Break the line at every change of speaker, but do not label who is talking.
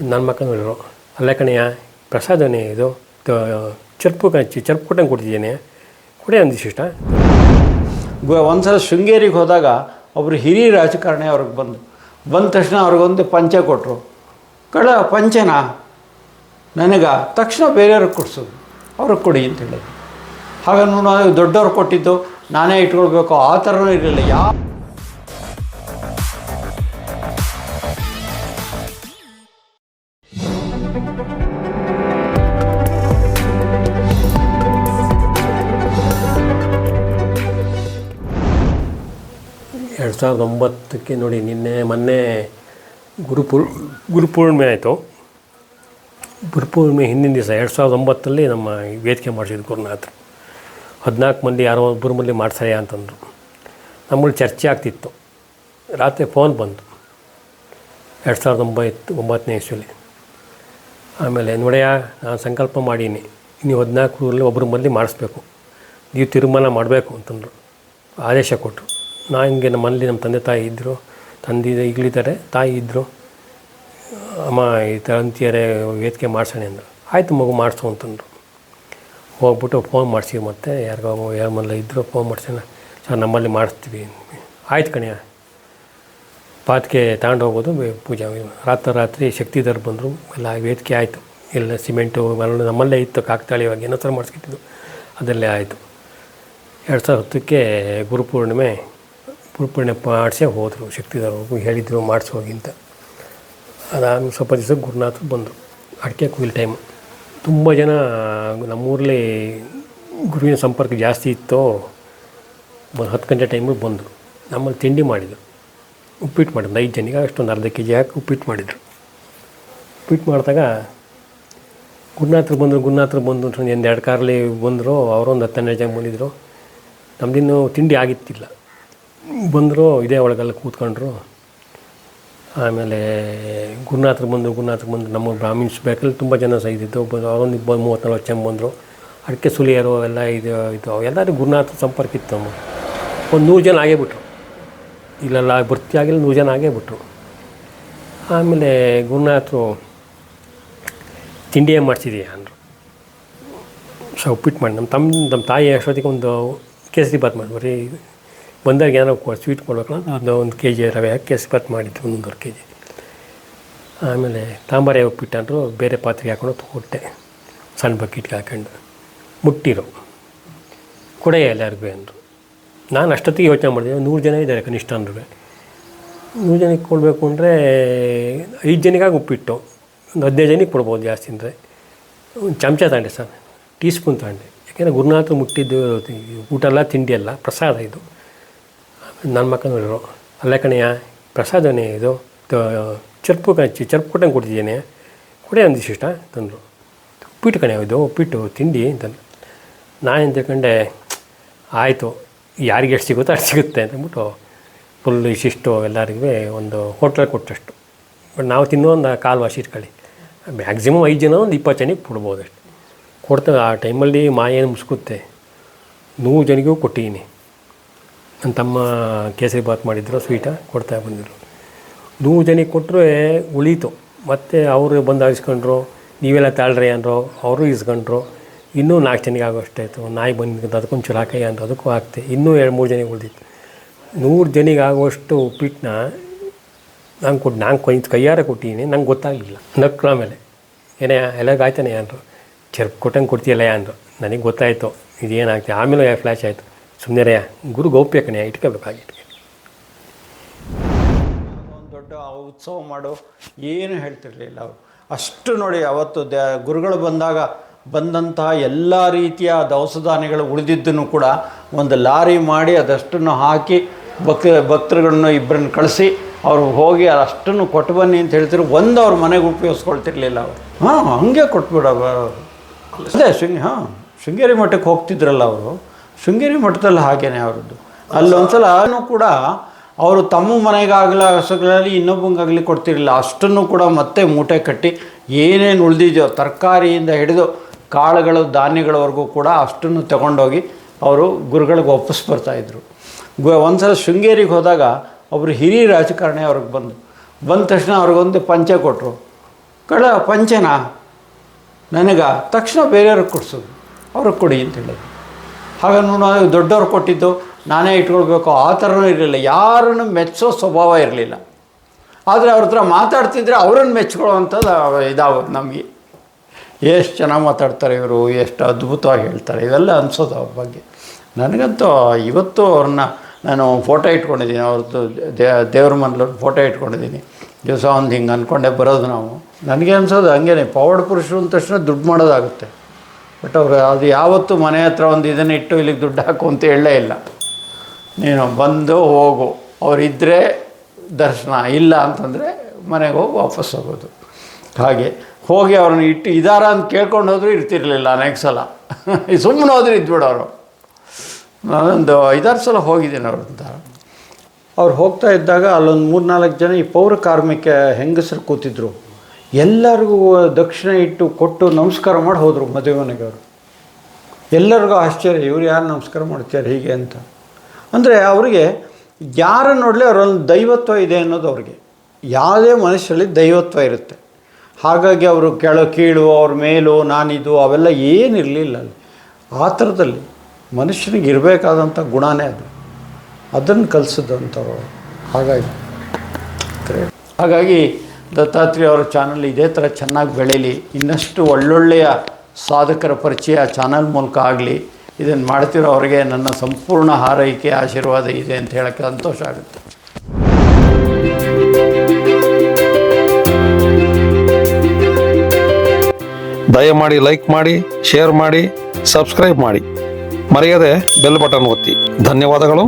ನನ್ನ ಮಕ್ಕಳು ನೋಡಿದ್ರು ಅಲ್ಲ ಕಣೆಯ ಪ್ರಸಾದನೇ ಇದು. ಚರ್ಪು ಕಚ್ಚಿ ಚರ್ಪು ಕೊಟ್ಟಂಗೆ ಕೊಡ್ತಿದ್ದೇನೆ. ಕೊಡಿ ಅಂದಿಷ್ಟ
ಒಂದು ಒಂದ್ಸಲ ಶೃಂಗೇರಿಗೆ ಹೋದಾಗ ಒಬ್ಬರು ಹಿರಿಯ ರಾಜಕಾರಣಿ ಅವ್ರಿಗೆ ಬಂದು, ಬಂದ ತಕ್ಷಣ ಅವ್ರಿಗೊಂದು ಪಂಚೆ ಕೊಟ್ಟರು ಕಡ ಪಂಚೆನಾ? ನನಗೆ, ತಕ್ಷಣ ಬೇರೆಯವ್ರಿಗೆ ಕೊಡಿಸೋದು ಅವ್ರಿಗೆ ಕೊಡಿ ಅಂತ ಹೇಳಿದ್ರು. ಹಾಗೆ ನೋಡೋ ದೊಡ್ಡವ್ರು ಕೊಟ್ಟಿದ್ದು, ನಾನೇ ಇಟ್ಕೊಳ್ಬೇಕು, ಆ ಥರನೂ ಇರಲಿಲ್ಲ. ಯಾ
ಎರಡು ಸಾವಿರದ ಒಂಬತ್ತಕ್ಕೆ ನೋಡಿ, ನಿನ್ನೆ ಮೊನ್ನೆ ಗುರುಪೂರ್, ಗುರುಪೂರ್ಣಿಮೆ ಆಯಿತು. ಗುರುಪೂರ್ಣಿಮೆ ಹಿಂದಿನ ದಿವಸ, ಎರಡು ಸಾವಿರದ ಒಂಬತ್ತಲ್ಲಿ ನಮ್ಮ ವೇದಿಕೆ ಮಾಡಿಸಿದ್ರು ಗುರುನಾಥರು ಹದಿನಾಲ್ಕು ಮಂದಿ ಯಾರೋ ಒಬ್ಬರು ಮಂದಿ ಮಾಡ್ಸಾರೆ ಅಂತಂದರು. ನಮ್ಮಲ್ಲಿ ಚರ್ಚೆ ಆಗ್ತಿತ್ತು. ರಾತ್ರಿ ಫೋನ್ ಬಂತು. ಎರಡು ಸಾವಿರದ ಒಂಬತ್ತು ಒಂಬತ್ತನೇ ಇಸ್ವಿಲಿ. ಆಮೇಲೆ ನೋಡೆಯ ನಾನು ಸಂಕಲ್ಪ ಮಾಡೀನಿ. ಇನ್ನು ಹದಿನಾಲ್ಕು ಒಬ್ಬರು ಮಂದಿ ಮಾಡಿಸ್ಬೇಕು. ನೀವು ತೀರ್ಮಾನ ಮಾಡಬೇಕು ಅಂತಂದರು. ಆದೇಶ ಕೊಟ್ಟರು ನಾ ಹಿಂಗೆ ನಮ್ಮ ಮನೇಲಿ ನಮ್ಮ ತಂದೆ ತಾಯಿ ಇದ್ದರು ತಂದೆ ಇಗ್ಲಿದ್ದಾರೆ ತಾಯಿ ಇದ್ದರು ಅಮ್ಮ, ಈ ತಂತಿಯರೇ ವೇದಿಕೆ ಮಾಡ್ಸೋಣ ಅಂದರು. ಆಯಿತು ಮಗು ಮಾಡಿಸು ಅಂತಂದರು. ಹೋಗ್ಬಿಟ್ಟು ಫೋನ್ ಮಾಡಿಸಿ ಮತ್ತೆ, ಯಾರಿಗೋ ಯಾರ ಮನೇಲಿ ಇದ್ದರು ಫೋನ್ ಮಾಡ್ಸೋಣ ಸರ್, ನಮ್ಮಲ್ಲಿ ಮಾಡಿಸ್ತೀವಿ. ಆಯ್ತು ಕಣ್ಯ ಪಾತ್ಕೆ ತಗೊಂಡು ಹೋಗೋದು ಪೂಜಾ ಪೂಜೆ. ರಾತ್ರಿ ರಾತ್ರಿ ಶಕ್ತಿಧರ್ ಬಂದರು, ಎಲ್ಲ ವೇದಿಕೆ ಆಯಿತು. ಎಲ್ಲ ಸಿಮೆಂಟು ಮರಳು ನಮ್ಮಲ್ಲೇ ಇತ್ತು ಕಾಕ್ತಾಳಿ ಇವಾಗ ಏನೋ ಥರ ಮಾಡಿಸ್ಕಿಟ್ಟಿದ್ದು. ಅದರಲ್ಲೇ ಆಯಿತು. ಎರಡು ಸಾವಿರ ಹತ್ತಕ್ಕೆ ಗುರುಪೂರ್ಣಿಮೆ ಗುರುಪೂರ್ಣಿಮೆ ಮಾಡಿಸೇ ಹೋದರು, ಶಕ್ತಿಧರ್ ಹೋಗು ಹೇಳಿದರು ಮಾಡಿಸಿ ಹೋಗಿ ಅಂತ. ಅದಾದ ಸ್ವಲ್ಪ ದಿವಸ ಗುರುನಾಥ್ ಬಂದರು, ಅಡಿಕೆ ಕುಯಿಲ್ ಟೈಮ್ ತುಂಬ ಜನ ನಮ್ಮೂರಲ್ಲಿ ಗುರುವಿನ ಸಂಪರ್ಕ ಜಾಸ್ತಿ ಇತ್ತು, ಒಂದು ಹತ್ತು ಗಂಟೆ ಟೈಮಿಗೆ ಬಂದರು. ನಮ್ಮಲ್ಲಿ ತಿಂಡಿ ಮಾಡಿದರು. ಉಪ್ಪಿಟ್ಟು ಮಾಡಿದ್ರು. ಐದು ಜನಿಗೆ ಅಷ್ಟೊಂದು ಅರ್ಧ ಕೆ ಜಿ ಹಾಕಿ ಉಪ್ಪಿಟ್ಟು ಮಾಡಿದರು. ಉಪ್ಪಿಟ್ಟು ಮಾಡಿದಾಗ ಗುರುನಾಥರು ಬಂದರು, ಗುರುನಾಥರು ಬಂದು ಒಂದು ಎರಡು ಕಾರಲ್ಲಿ ಬಂದರು ಅವರೊಂದು ಹತ್ತು ಹನ್ನೆರಡು ಜನ ಬಂದಿದ್ದರು ನಮ್ಮದಿನ್ನೂ ತಿಂಡಿ ಆಗಿತ್ತಿಲ್ಲ. ಬಂದರು, ಇದೇ ಒಳಗೆಲ್ಲ ಕೂತ್ಕೊಂಡ್ರು. ಆಮೇಲೆ ಗುರುನಾಥರು ಬಂದರು ಗುರುನಾಥರು ಬಂದು ನಮ್ಮ ಬ್ರಾಹ್ಮಿಣ್ಸ್ ಬೇಕಲ್ಲಿ ತುಂಬ ಜನ ಇದ್ದಿದ್ದು. ಬಂದು ಅವರೊಂದು ಇಬ್ಬರು ಮೂವತ್ತು ಜನ ಬಂದರು. ಅಡಿಕೆ ಸುಲಿಯರು ಎಲ್ಲ ಇದು ಇದು ಎಲ್ಲರೂ ಗುರುನಾಥ ಸಂಪರ್ಕ ಇತ್ತು ನಮ್ಮ ಒಂದು ನೂರು ಜನ ಆಗೇ ಬಿಟ್ರು. ಇಲ್ಲೆಲ್ಲ ಆಗಿಲ್ಲ, ನೂರು ಜನ ಆಗೇ ಬಿಟ್ರು. ಆಮೇಲೆ ಗುರುನಾಥರು ತಿಂಡಿಯೇ ಮಾಡ್ಸಿದೀಯ ಅಂದರು. ಸೊ ಉಪ್ಪಿಟ್ಟು ಮಾಡಿ. ನಮ್ಮ ತಮ್ಮ ನಮ್ಮ ತಾಯಿ ಅಷ್ಟೊತ್ತಿಗೆ ಒಂದು ಕೇಸರಿ ಬಾತ್ ಬರೀ ಬಂದಾಗ ಏನೋ ಸ್ವೀಟ್ ಕೊಡ್ಬೇಕಲ್ಲ ಒಂದು ಒಂದು ಕೆ ಜಿ ರವೆ ಹಾಕಿ ಕೇಸರಿ ಮಾಡಿದ್ರು ಮಾಡಿದ್ದು ಒಂದೊಂದೂವರೆ ಕೆ ಜಿ ಆಮೇಲೆ ತಾಂಬಾರೆ ಉಪ್ಪಿಟ್ಟು ಬೇರೆ ಪಾತ್ರೆಗೆ ಹಾಕೊಂಡು ಕೊಟ್ಟೆ ಸಣ್ಣ ಬಕೆಟ್ಗೆ ಹಾಕೊಂಡು. ಮುಟ್ಟಿರು. ಕೊಡೆ ಎಲ್ಲರಿಗೂ ಅಂದರು. ನಾನು ಅಷ್ಟೊತ್ತಿಗೆ ಯೋಚನೆ ಮಾಡಿದೆ, ನೂರು ಜನ ಇದ್ದಾರೆ ಕನಿಷ್ಠ ಅಂದ್ರೂ ನೂರು ಜನಕ್ಕೆ ಕೊಡಬೇಕು ಅಂದರೆ ಐದು ಜನಿಗಾಗಿ ಉಪ್ಪಿಟ್ಟು, ಒಂದು ಹದಿನೈದು ಜನಕ್ಕೆ ಕೊಡ್ಬೋದು ಜಾಸ್ತಿ ಅಂದರೆ. ಒಂದು ಚಮಚ ತಗೊಂಡೆ ಸರ್ ಟೀ ಸ್ಪೂನ್ ತಗೊಂಡೆ. ಯಾಕೆಂದರೆ ಗುರುನಾಥ ಮುಟ್ಟಿದ್ದು ಊಟ ಎಲ್ಲ ತಿಂಡಿ ಎಲ್ಲ ಪ್ರಸಾದ ಇದು. ನನ್ನ ಮಕ್ಕಳು ನೋಡಿದ್ರು ಅಲ್ಲ ಕಣಯ್ಯ ಪ್ರಸಾದನೇ ಇದು. ಚರ್ಪು ಕಣಿ ಚರ್ಪು ಕೊಟ್ಟಂಗೆ ಕೊಡ್ತಿದ್ದೇನೆ. ಕೊಡೆ ಅಂದಿಷ್ಟ ತಂದರು. ಉಪ್ಪಿಟ್ಟು ಕಣೆ ಇದು, ಉಪ್ಪಿಟ್ಟು, ತಿಂಡಿ ಅಂತಂದು. ನಾನು ತಿಳ್ಕೊಂಡೆ, ಆಯಿತು, ಯಾರಿಗೆ ಎಷ್ಟು ಸಿಗುತ್ತೋ ಅಷ್ಟು ಸಿಗುತ್ತೆ ಅಂತಂದ್ಬಿಟ್ಟು ಫುಲ್ ಇಷ್ಟಿಷ್ಟು ಎಲ್ಲರಿಗೂ ಒಂದು ಹೋಟ್ಲಲ್ಲಿ ಕೊಟ್ಟಷ್ಟು. ಬಟ್ ನಾವು ತಿನ್ನೋ ಒಂದು ಕಾಲು ವಾಸಿ ಇಟ್ಕೊಳ್ಳಿ ಮ್ಯಾಕ್ಸಿಮಮ್ ಐದು ಜನ ಒಂದು ಇಪ್ಪತ್ತು ಜನಕ್ಕೆ ಕೊಡ್ಬೋದು ಅಷ್ಟು. ಕೊಡ್ತೇವೆ ಆ ಟೈಮಲ್ಲಿ ಮಾಯೇನು ಮುಸ್ಕುತ್ತೆ. ನೂರು ಜನಗೂ ಕೊಟ್ಟಿದ್ದೀನಿ. ನನ್ನ ತಮ್ಮ ಕೇಸರಿ ಬಾತ್ ಮಾಡಿದ್ರು, ಸ್ವೀಟ ಕೊಡ್ತಾ ಬಂದಿದ್ರು. ನೂರು ಜನಕ್ಕೆ ಕೊಟ್ಟರೆ ಉಳೀತು. ಮತ್ತು ಅವರು ಬಂದು ಆರಿಸ್ಕೊಂಡ್ರು, ನೀವೆಲ್ಲ ತಾಳ್ರಿ ಅಂದರು, ಅವರು ಇಸ್ಕೊಂಡ್ರು ಇನ್ನೂ ನಾಲ್ಕು ಜನಕ್ಕೆ ಆಗೋಷ್ಟೇ ಆಯಿತು. ನಾಯಿ ಬಂದು ಅದಕ್ಕೊಂದು ಚೂರು ಹಾಕಯ್ಯ ಅಂತ ಅದಕ್ಕೂ ಹಾಕ್ತೆ. ಇನ್ನೂ ಎರಡು, ಮೂರು ಜನಕ್ಕೆ ಉಳಿದಿತ್ತು. ನೂರು ಜನಿಗೆ ಆಗುವಷ್ಟು ಉಪ್ಪಿಟ್ಟನ್ನ ನಾನು ಕೊಟ್ಟು ನಾನು ಕೈ, ಕೈಯಾರ ಕೊಟ್ಟಿದ್ದೀನಿ, ನಂಗೆ ಗೊತ್ತಾಗಲಿಲ್ಲ. ನಕ್ರು ಆಮೇಲೆ. ಏನೇ ಎಲ್ಲರಿಗೂ ಆಯ್ತಾನೆ ಅಂದರು. ಚೆರ್ಪ್ ಕೊಟ್ಟಂಗೆ ಕೊಡ್ತೀಯಲ್ಲ ಅಂದರು. ನನಗೆ ಗೊತ್ತಾಯಿತು, ಇದೇನಾಗ್ತದೆ. ಆಮೇಲೆ ಫ್ಲ್ಯಾಶ್ ಆಯಿತು. ಸುಮ್ಮನೆ ಗುರು ಗೌಪ್ಯ ಕಣೆ ಇಟ್ಕೋಬೇಕಾಗಿ ಇಟ್ಕೆ
ಒಂದು ದೊಡ್ಡ ಉತ್ಸವ ಮಾಡು ಏನು ಹೇಳ್ತಿರ್ಲಿಲ್ಲ ಅವರು. ಅಷ್ಟು ನೋಡಿ ಅವತ್ತು ದ ಗುರುಗಳು ಬಂದಾಗ ಬಂದಂತಹ ಎಲ್ಲ ರೀತಿಯ ದವಸ ಧಾನ್ಯಗಳು ಉಳಿದಿದ್ದನ್ನು ಕೂಡ ಒಂದು ಲಾರಿ ಮಾಡಿ ಅದಷ್ಟನ್ನು ಹಾಕಿ ಭಕ್ ಭಕ್ತರುಗಳನ್ನು ಇಬ್ಬರನ್ನು ಕಳಿಸಿ ಅವರು ಹೋಗಿ ಅಷ್ಟನ್ನು ಕೊಟ್ಟು ಬನ್ನಿ ಅಂತ ಹೇಳ್ತಿರು ಒಂದು ಅವ್ರ ಮನೆಗೆ ಉಪಯೋಗಿಸ್ಕೊಳ್ತಿರ್ಲಿಲ್ಲ ಅವರು. ಹಾಂ, ಹಂಗೆ ಕೊಟ್ಬಿಡ ಅದೇ ಶೃಂಗ, ಹಾಂ, ಶೃಂಗೇರಿ ಮಠಕ್ಕೆ ಹೋಗ್ತಿದ್ರಲ್ಲ ಅವರು. ಶೃಂಗೇರಿ ಮಠದಲ್ಲಿ ಹಾಗೇನೆ ಅವರದ್ದು. ಅಲ್ಲೊಂದ್ಸಲ ಕೂಡ ಅವರು ತಮ್ಮ ಮನೆಗಾಗಲಿ, ಹಸುಗಳಲ್ಲಿ ಇನ್ನೊಬ್ಬಂಗಾಗಲಿ ಕೊಡ್ತಿರಲಿಲ್ಲ. ಅಷ್ಟನ್ನು ಕೂಡ ಮತ್ತೆ ಮೂಟೆ ಕಟ್ಟಿ ಏನೇನು ಉಳಿದಿದೆಯೋ ತರಕಾರಿಯಿಂದ ಹಿಡಿದು ಕಾಳುಗಳು, ಧಾನ್ಯಗಳವರೆಗೂ ಕೂಡ ಅಷ್ಟನ್ನು ತಗೊಂಡೋಗಿ ಅವರು ಗುರುಗಳಿಗೆ ಒಪ್ಪಿಸ್ ಬರ್ತಾಯಿದ್ರು ಗು, ಒಂದ್ಸಲ ಶೃಂಗೇರಿಗೆ ಹೋದಾಗ ಒಬ್ಬರು ಹಿರಿಯ ರಾಜಕಾರಣಿ ಅವ್ರಿಗೆ ಬಂದು, ಬಂದ ತಕ್ಷಣ ಅವ್ರಿಗೊಂದು ಪಂಚೆ ಕೊಟ್ಟರು ಕಳ ಪಂಚನ? ನನಗ? ತಕ್ಷಣ ಬೇರೆಯವ್ರಿಗೆ ಕೊಡಿಸೋದು ಅವ್ರಿಗೆ ಕೊಡಿ ಅಂತ ಹೇಳೋದು ಹಾಗ ನೋಡೋ ದೊಡ್ಡವ್ರು ಕೊಟ್ಟಿದ್ದು, ನಾನೇ ಇಟ್ಕೊಳ್ಬೇಕು. ಆ ಥರನೂ ಇರಲಿಲ್ಲ. ಯಾರನ್ನು ಮೆಚ್ಚೋ ಸ್ವಭಾವ ಇರಲಿಲ್ಲ. ಆದರೆ ಅವ್ರ ಹತ್ರ ಮಾತಾಡ್ತಿದ್ರೆ ಅವರನ್ನು ಮೆಚ್ಕೊಳ್ಳೋವಂಥದ್ದು ಇದಾಗೋದು ನಮಗೆ. ಎಷ್ಟು ಚೆನ್ನಾಗಿ ಮಾತಾಡ್ತಾರೆ ಇವರು, ಎಷ್ಟು ಅದ್ಭುತವಾಗಿ ಹೇಳ್ತಾರೆ. ಇವೆಲ್ಲ ಅನಿಸೋದು ಅವ್ರ ಬಗ್ಗೆ. ನನಗಂತೂ ಇವತ್ತು ಅವ್ರನ್ನ ನಾನು ಫೋಟೋ ಇಟ್ಕೊಂಡಿದ್ದೀನಿ. ಅವ್ರದ್ದು ದೇವ್ರ ಮನೆಯವ್ರ ಫೋಟೋ ಇಟ್ಕೊಂಡಿದ್ದೀನಿ. ದಿವಸ ಒಂದು ಹಿಂಗೆ ಅಂದ್ಕೊಂಡೆ ಬರೋದು ನಾವು. ನನಗೆ ಅನ್ಸೋದು ಹಂಗೇನೆ. ಪವಾಡ ಪುರುಷರು ಅಂದ ತಕ್ಷಣ ದುಡ್ಡು ಮಾಡೋದಾಗುತ್ತೆ. ಬಟ್ ಅವರು ಅದು ಯಾವತ್ತೂ ಮನೆ ಹತ್ರ ಒಂದು ಇದನ್ನು ಇಟ್ಟು ಇಲ್ಲಿಗೆ ದುಡ್ಡು ಹಾಕು ಅಂತ ಹೇಳಲೇ ಇಲ್ಲ. ನೀನು ಬಂದು ಹೋಗು. ಅವರಿದ್ದರೆ ದರ್ಶನ, ಇಲ್ಲ ಅಂತಂದರೆ ಮನೆಗೆ ಹೋಗಿ, ವಾಪಸ್ ಹೋಗೋದು. ಹಾಗೆ ಹೋಗಿ ಅವ್ರನ್ನ ಇಟ್ಟು ಇದಾರ ಅಂತ ಕೇಳ್ಕೊಂಡು ಹೋದರೂ ಇರ್ತಿರ್ಲಿಲ್ಲ ಅನೇಕ ಸಲ. ಸುಮ್ಮನೆ ಹೋದ್ರೆ ಅವರು. ನಾನೊಂದು ಐದಾರು ಸಲ ಹೋಗಿದ್ದೀನಿ ಅವ್ರ ಹತ್ರ. ಅವ್ರು ಹೋಗ್ತಾ ಇದ್ದಾಗ ಅಲ್ಲೊಂದು ಮೂರು ನಾಲ್ಕು ಜನ ಈ ಪೌರ ಕಾರ್ಮಿಕ ಹೆಂಗಸರು ಕೂತಿದ್ರು. ಎಲ್ಲರಿಗೂ ದಕ್ಷಿಣ ಇಟ್ಟು ಕೊಟ್ಟು ನಮಸ್ಕಾರ ಮಾಡಿ ಹೋದರು ಮದುವೆ ಅವರು ಎಲ್ಲರಿಗೂ ಆಶ್ಚರ್ಯ, ಇವ್ರು ಯಾರು ನಮಸ್ಕಾರ ಮಾಡ್ತಾರೆ ಹೀಗೆ ಅಂತ. ಅಂದರೆ ಅವರಿಗೆ ಯಾರನ್ನು ನೋಡಲಿ ಅವರೊಂದು ದೈವತ್ವ ಇದೆ ಅನ್ನೋದು ಅವ್ರಿಗೆ. ಯಾವುದೇ ಮನುಷ್ಯರಲ್ಲಿ ದೈವತ್ವ ಇರುತ್ತೆ. ಹಾಗಾಗಿ ಅವರು ಕೆಳ ಕೀಳು, ಅವ್ರ ಮೇಲು, ನಾನಿದು, ಅವೆಲ್ಲ ಏನಿರಲಿಲ್ಲ ಅಲ್ಲಿ. ಆ ಥರದಲ್ಲಿ ಮನುಷ್ಯನಿಗೆ ಇರಬೇಕಾದಂಥ ಗುಣನೇ ಅದು. ಅದನ್ನು ಕಲಿಸಿದಂಥವ್ರು. ಹಾಗಾಗಿ ಹಾಗಾಗಿ ದತ್ತಾತ್ರೇಯ ಅವರ ಚಾನಲ್ ಇದೇ ಥರ ಚೆನ್ನಾಗಿ ಬೆಳೀಲಿ. ಇನ್ನಷ್ಟು ಒಳ್ಳೊಳ್ಳೆಯ ಸಾಧಕರ ಪರಿಚಯ ಚಾನಲ್ ಮೂಲಕ ಆಗಲಿ. ಇದನ್ನು ಮಾಡ್ತಿರೋ ಅವರಿಗೆ ನನ್ನ ಸಂಪೂರ್ಣ ಹಾರೈಕೆ, ಆಶೀರ್ವಾದ ಇದೆ ಅಂತ ಹೇಳೋಕ್ಕೆ ಸಂತೋಷ ಆಗುತ್ತೆ.
ದಯಮಾಡಿ ಲೈಕ್ ಮಾಡಿ, ಶೇರ್ ಮಾಡಿ, ಸಬ್ಸ್ಕ್ರೈಬ್ ಮಾಡಿ. ಮರೆಯದೆ ಬೆಲ್ ಬಟನ್ ಒತ್ತಿ. ಧನ್ಯವಾದಗಳು.